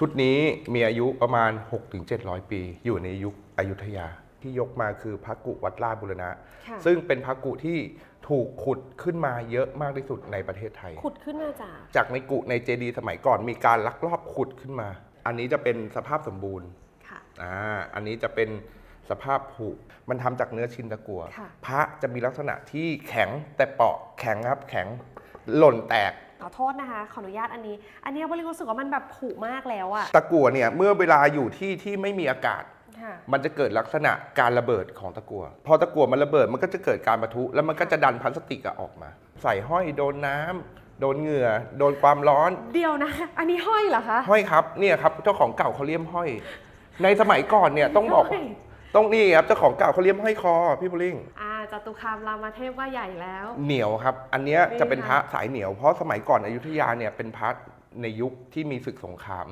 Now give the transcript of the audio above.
ชุดนี้มีอายุประมาณ 6-700 ปี อยู่ในยุคอยุธยาที่ยกมาคือพระกุวัดราชบุรณะค่ะซึ่งเป็นพระกุที่ถูกขุดขึ้นมาเยอะมากที่สุดในประเทศไทย ขุดขึ้นมาจาก จากในกุในเจดีย์สมัยก่อนมีการลักลอบขุดขึ้นมา อันนี้จะเป็นสภาพสมบูรณ์ค่ะอ่าอันนี้จะเป็นสภาพผุมันทำจากเนื้อชินตะกัวค่ะพระจะมีลักษณะที่แข็งแต่เปราะแข็งครับแข็งหล่นแตกข อโทษนะคะ ขออนุญาตอันนี้ อันนี้บริรู้สึกว่ามันแบบผุมากแล้วอะตะกัวเนี่ยเมื่อเวลาอยู่ที่ที่ไม่มีอากาศ ค่ะ มันจะเกิดลักษณะการระเบิดของตะกัวพอตะกัวมันระเบิดมันก็จะเกิดการปะทุแล้วมันก็จะดันพลาสติกอะออกมา ใส่ห้อยโดนน้ำโดนเหงื่อ โดนความร้อน เดียวนะ อันนี้ห้อยเหรอคะ ห้อยครับเนี่ยครับเจ้าของเก่าเขาเลี่ยมห้อย ในสมัยก่อนเนี่ยต้องบอกห้ยต้องนี่ครับเจ้าของเก่าเขาเลี่ยมห้อยคอพี่บุริง อ่า จตุคามรามเทพว่าใหญ่แล้ว เหนียวครับ อันเนี้ยจะเป็นพระค่ะสายเหนียวเพราะสมัยก่อนอยุธยาเนี่ยเป็นพระในยุคที่มีศึกสงคราม